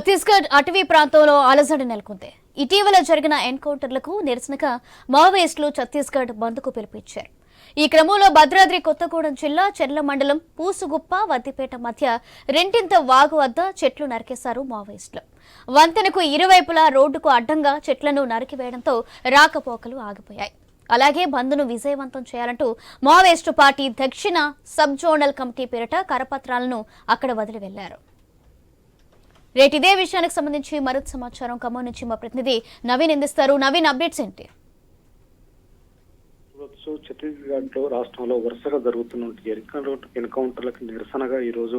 ఛత్తీస్గఢ్ అటవీ ప్రాంతంలో అలజడి నెలకొంది. ఇటీవల జరిగిన ఎన్కౌంటర్లకు నిరసనగా మావోయిస్టులు ఛత్తీస్గఢ్ బంద్కు పిలుపునిచ్చారు. ఈ క్రమంలో భద్రాద్రి కొత్తగూడెం జిల్లా చెర్ల మండలం పూసుగుప్ప వద్దిపేట మధ్య రెంటింత వాగు వద్ద చెట్లు నరికేశారు మావోయిస్టులు. వంతెనకు ఇరువైపులా రోడ్డుకు అడ్డంగా చెట్లను నరికివేయడంతో రాకపోకలు ఆగిపోయాయి. అలాగే బంద్ను విజయవంతం చేయాలంటూ మావోయిస్టు పార్టీ దక్షిణ సబ్ జోనల్ కమిటీ పేరిట కరపత్రాలను అక్కడ వదిలి వెళ్ళారు. రేటు ఇదే విషయానికి సంబంధించి మరింత సమాచారం ఖమ్మం నుంచి మా ప్రతినిధి నవీన్ అందిస్తారు. నవీన్ అప్డేట్స్ ఏంటి? చూడొచ్చు ఛత్తీస్గఢ్లో రాష్ట్రంలో వరుసగా జరుగుతున్న ఎన్కౌంటర్లకు నిరసనగా ఈ రోజు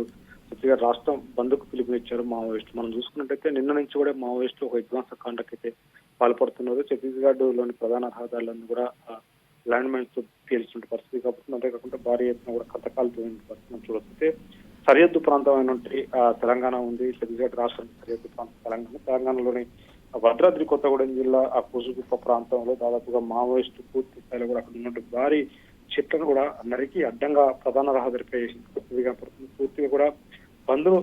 ఛత్తీస్గఢ్ రాష్ట్రం బంద్కు పిలుపునిచ్చారు మావోయిస్టులు మనం చూసుకున్నట్టయితే నిన్న నుంచి కూడా మావోయిస్టులు ఒక విధ్వంస కాండకి అయితే పాల్పడుతున్నారు. ఛత్తీస్గఢ్లోని ప్రధాన రహదారులను కూడా ల్యాండ్ మైన్స్తో పరిస్థితి. కాబట్టి అంతేకాకుండా భారీ ఎత్తున కూడా కథకాలతో పరిస్థితి మనం సరిహద్దు ప్రాంతం అయినటువంటి తెలంగాణ ఉంది ఛత్తీస్గఢ్ రాష్ట్రం సరిహద్దు ప్రాంతం తెలంగాణ తెలంగాణలోని భద్రాద్రి కొత్తగూడెం జిల్లా ఆ కుసుగుప్ప ప్రాంతంలో దాదాపుగా మావోయిస్టు పూర్తి స్థాయిలో కూడా అక్కడ ఉన్నట్టు భారీ చెట్లను కూడా నరికి అడ్డంగా ప్రధాన రహదారిపై పూర్తిగా పూర్తిగా కూడా బంద్ను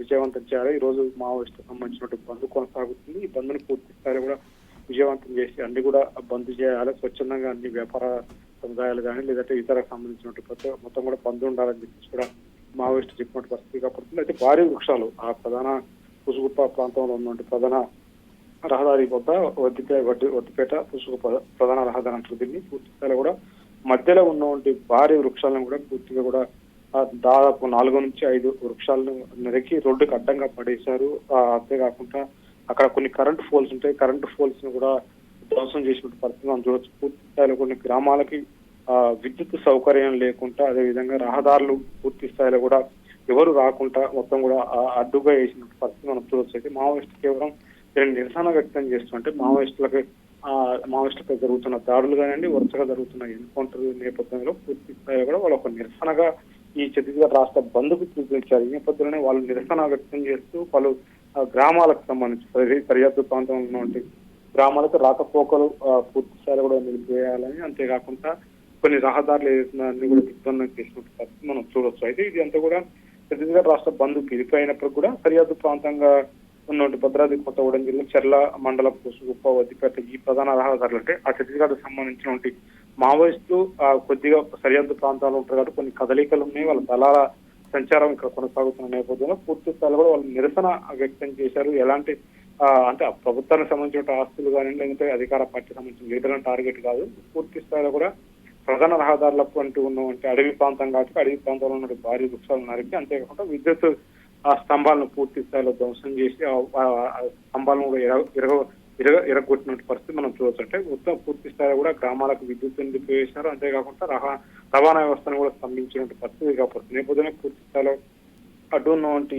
విజయవంతం చేయాలి. ఈ రోజు మావోయిస్టు సంబంధించినటువంటి బంద్ కొనసాగుతుంది. ఈ బంద్ను పూర్తి స్థాయిలో కూడా విజయవంతం చేసి అన్ని కూడా బంద్ చేయాలి. స్వచ్ఛందంగా అన్ని వ్యాపార సముదాయాలు కానీ లేదంటే ఇతర సంబంధించినటువంటి మొత్తం కూడా బంద్ ఉండాలని చెప్పేసి కూడా మావోయిస్టు చెప్పినట్టు పరిస్థితి కాబట్టి అయితే భారీ వృక్షాలు ఆ ప్రధాన పుసుగుప్ప ప్రాంతంలో ఉన్నటువంటి ప్రధాన రహదారి వద్ద వద్దిపే వడ్డి వద్దిపేట పుసుగుప్ప ప్రధాన రహదారి అంటారు దీన్ని. పూర్తి స్థాయిలో కూడా మధ్యలో ఉన్నటువంటి భారీ వృక్షాలను కూడా పూర్తిగా కూడా దాదాపు నాలుగు నుంచి ఐదు వృక్షాలను నరికి రోడ్డుకు అడ్డంగా పడేశారు. ఆ, అంతేకాకుండా అక్కడ కొన్ని కరెంట్ ఫోల్స్ ఉంటాయి. కరెంట్ ఫోల్స్ను కూడా ధ్వంసం చేసినటువంటి పరిస్థితి మనం చూడొచ్చు. పూర్తి స్థాయిలో కొన్ని గ్రామాలకి విద్యుత్ సౌకర్యం లేకుండా అదే విధంగా రహదారులు పూర్తి స్థాయిలో కూడా ఎవరు రాకుండా మొత్తం కూడా అడ్డుగా వేసిన పరిస్థితి మనం చూడొచ్చు మావోయిస్టు కేవలం దీన్ని నిరసన వ్యక్తం చేస్తుంటే మావోయిస్టులకి ఆ, మావోయిస్టులపై జరుగుతున్న దాడులు కానివ్వండి వరుసగా జరుగుతున్న ఎన్కౌంటర్ నేపథ్యంలో పూర్తి స్థాయిలో కూడా వాళ్ళు ఒక నిరసనగా ఈ ఛత్తీస్గఢ్ రాష్ట్ర బంధుకు పిలుపునిచ్చారు ఈ నేపథ్యంలోనే వాళ్ళు నిరసన వ్యక్తం చేస్తూ పలు గ్రామాలకు సంబంధించి సరిహద్దు ప్రాంతంలో ఉన్నటువంటి గ్రామాలకు రాకపోకలు పూర్తి స్థాయిలో కూడా నిలిపివేయాలని అంతేకాకుండా కొన్ని రహదారులు ఏదైతే అన్ని కూడా దిగ్బంధం చేసినట్టు మనం చూడొచ్చు. అయితే ఇది అంతా కూడా ఛత్తీస్గఢ్ రాష్ట్ర బంధు పిలిపోయినప్పుడు కూడా సరిహద్దు ప్రాంతంగా ఉన్నటువంటి భద్రాద్రి కొత్తగూడెం జిల్లా చెర్ల మండల పుసుగుప్ప వద్దిపేట ఈ ప్రధాన రహదారులు అంటే ఆ ఛత్తీస్గఢ్ సంబంధించినటువంటి మావోయిస్టులు ఆ, కొద్దిగా సరిహద్దు ప్రాంతాల్లో ఉంటారు కాబట్టి కొన్ని కదలికలు ఉన్నాయి. వాళ్ళ దళాల సంచారం ఇక్కడ కొనసాగుతున్న నేపథ్యంలో పూర్తి స్థాయిలో కూడా వాళ్ళు నిరసన వ్యక్తం చేశారు. ఎలాంటి అంటే ఆ ప్రభుత్వానికి సంబంధించిన ఆస్తులు కానీ లేదంటే అధికార పార్టీకి సంబంధించిన లీడర్లను టార్గెట్ కాదు. పూర్తి స్థాయిలో కూడా ప్రధాన రహదారులకు అంటూ ఉన్నటువంటి అడవి ప్రాంతం కాబట్టి అడవి ప్రాంతంలో ఉన్న భారీ వృక్షాలు నరికి అంతేకాకుండా విద్యుత్ ఆ స్తంభాలను పూర్తి స్థాయిలో ధ్వంసం చేసి స్తంభాలను కూడా ఇరగ ఇరగ ఇరగొట్టినటువంటి పరిస్థితి మనం చూడొచ్చు. అంటే మొత్తం పూర్తి స్థాయిలో కూడా గ్రామాలకు విద్యుత్ నిలిపివేశారు అంతేకాకుండా రహా రవాణా వ్యవస్థను కూడా స్తంభించినటువంటి పరిస్థితి కాబట్టి నేపథ్యంలో పూర్తి స్థాయిలో అడ్డు ఉన్నటువంటి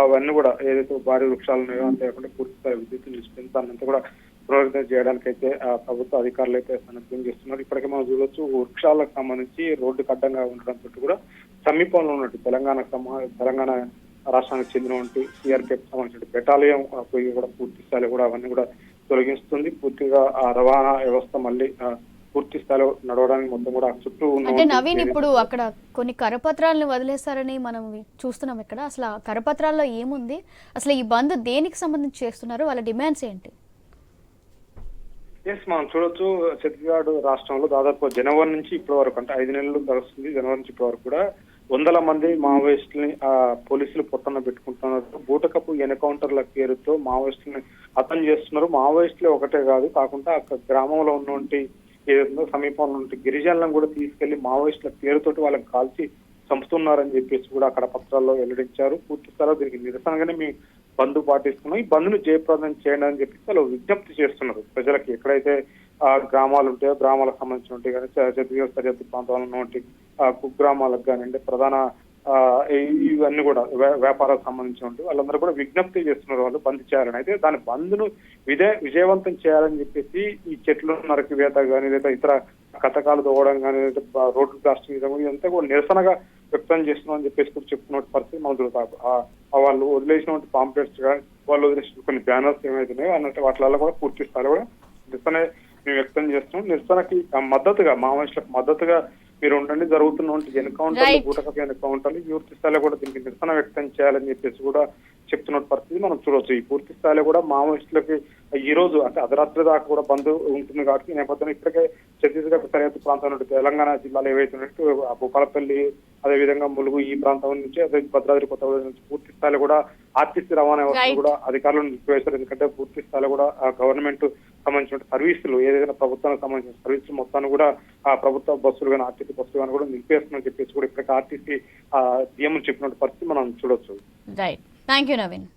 అవన్నీ కూడా ఏదైతే భారీ వృక్షాలు ఉన్నాయో అంతేకాకుండా పూర్తి స్థాయి విద్యుత్ నిలిచిపోయింది దాన్నంతా కూడా పునరుద్ధరణ చేయడానికి అయితే ప్రభుత్వ అధికారులు అయితే సన్నద్ధం చేస్తున్నారు. ఇప్పటికే మనం చూడొచ్చు వృక్షాలకు సంబంధించి రోడ్డుకు అడ్డంగా ఉండడంతో కూడా సమీపంలో ఉన్నట్టు తెలంగాణకు సంబ- తెలంగాణ రాష్ట్రానికి చెందినటువంటి సిఆర్పిఎఫ్ సంబంధించిన బెటాలియం పోయి కూడా పూర్తి స్థాయిలో కూడా అవన్నీ కూడా తొలగిస్తుంది. పూర్తిగా ఆ రవాణా వ్యవస్థ మళ్ళీ పూర్తి స్థాయిలో నడవడానికి మొత్తం కూడా చుట్టూ అంటే నవీన్ ఇప్పుడు అక్కడ కొన్ని కరపత్రాలను వదిలేశారని మనం చూస్తున్నాం ఇక్కడ అసలు ఆ కరపత్రాల్లో ఏముంది? అసలు ఈ బంద్ దేనికి సంబంధించి చేస్తున్నారు? వాళ్ళ డిమాండ్స్ ఏంటి? ఎస్ మనం చూడొచ్చు. ఛత్తీస్గఢ్ రాష్ట్రంలో దాదాపు జనవరి నుంచి ఇప్పటి వరకు అంటే ఐదు నెలలు గడుస్తుంది జనవరి నుంచి ఇప్పటి వరకు కూడా వందల మంది మావోయిస్టులని ఆ, పోలీసులు పొట్టన పెట్టుకుంటున్నారు. బూటకపు ఎన్కౌంటర్ల పేరుతో మావోయిస్టులని హతం చేస్తున్నారు. మావోయిస్టులే ఒకటే కాదు కాకుండా అక్కడ గ్రామంలో ఉన్నటువంటి ఏదైతుందో సమీపంలో ఉన్న గిరిజనులను కూడా తీసుకెళ్ళి మావోయిస్టుల పేరుతోటి వాళ్ళని కాల్చి చంపుతున్నారని చెప్పేసి కూడా అక్కడ పత్రాల్లో వెల్లడించారు. పూర్తి స్థాయిలో దీనికి నిరసనగానే మేము బంద్ పాటిస్తున్నాం. ఈ బంద్ను జయప్రదం చేయండి అని చెప్పి వాళ్ళు విజ్ఞప్తి చేస్తున్నారు. ప్రజలకి ఎక్కడైతే ఆ గ్రామాలు ఉంటాయో గ్రామాలకు సంబంధించినటువంటి కానీ చ- సరిహద్దు ప్రాంతాల్లో ఉన్నటువంటి కుగ్రామాలకు కానివ్వండి ప్రధాన ఆ, ఇవన్నీ కూడా వ్యా- వ్యాపారాలకు సంబంధించినటువంటి వాళ్ళందరూ కూడా విజ్ఞప్తి చేస్తున్నారు వాళ్ళు బంద్ చేయాలని. అయితే దాని బంద్ను విజయ విజయవంతం చేయాలని చెప్పేసి ఈ చెట్లు నరకివేత కానీ లేదా ఇతర కథకాలు తోవడం కానీ లేదా రోడ్లు ప్లాస్టిక్ ఇదంతా కూడా నిరసనగా వ్యక్తం చేస్తున్నాం అని చెప్పేసి కూడా చెప్తున్న పరిస్థితి మనం ఆ వాళ్ళు వదిలేసినటువంటి పాంప్లెట్స్ కానీ వాళ్ళు వదిలేసిన కొన్ని బ్యానర్స్ ఏమైతున్నాయో అన్నట్టు వాటిలలో కూడా పూర్తి స్థాయిలో కూడా నిరసన మేము వ్యక్తం చేస్తున్నాం. నిరసనకి ఆ మద్దతుగా మావోయిస్టులకు మద్దతుగా మీరు ఉండండి. జరుగుతున్నటువంటి ఎన్కౌంటర్లు. బూటకపు ఎన్కౌంటర్లు పూర్తి స్థాయిలో కూడా దీనికి నిరసన వ్యక్తం చేయాలని చెప్పేసి కూడా చెప్తున్న పరిస్థితి మనం చూడొచ్చు ఈ పూర్తి స్థాయిలో కూడా మావోయిస్టులకి ఈ రోజు అంటే అర్ధరాత్రి దాకా కూడా బంద్ ఉంటుంది కాబట్టి నేపథ్యంలో ఇప్పటికే ఛత్తీస్గఢ్ సరిహద్దు ప్రాంతం తెలంగాణ జిల్లాలో ఏవైతే భూపాలపల్లి అదేవిధంగా ములుగు ఈ ప్రాంతం నుంచి అదే భద్రాద్రి కొత్తగూడెం నుంచి పూర్తి స్థాయిలో కూడా ఆర్టీసీ రవాణా వ్యవస్థ. కూడా అధికారులను నిలిపివేశారు. ఎందుకంటే పూర్తి స్థాయిలో కూడా గవర్నమెంట్ సంబంధించిన సర్వీసులు ఏదైనా ప్రభుత్వానికి సంబంధించిన సర్వీసులు మొత్తాన్ని కూడా ఆ ప్రభుత్వ బస్సులు కానీ ఆర్టీసీ బస్సులు కానీ కూడా నిలిపేస్తుందని చెప్పేసి కూడా ఇప్పటికే ఆర్టీసీ డిఎం చెప్పినటువంటి పరిస్థితి మనం చూడొచ్చు రైట్ థ్యాంక్ యూ నవీన్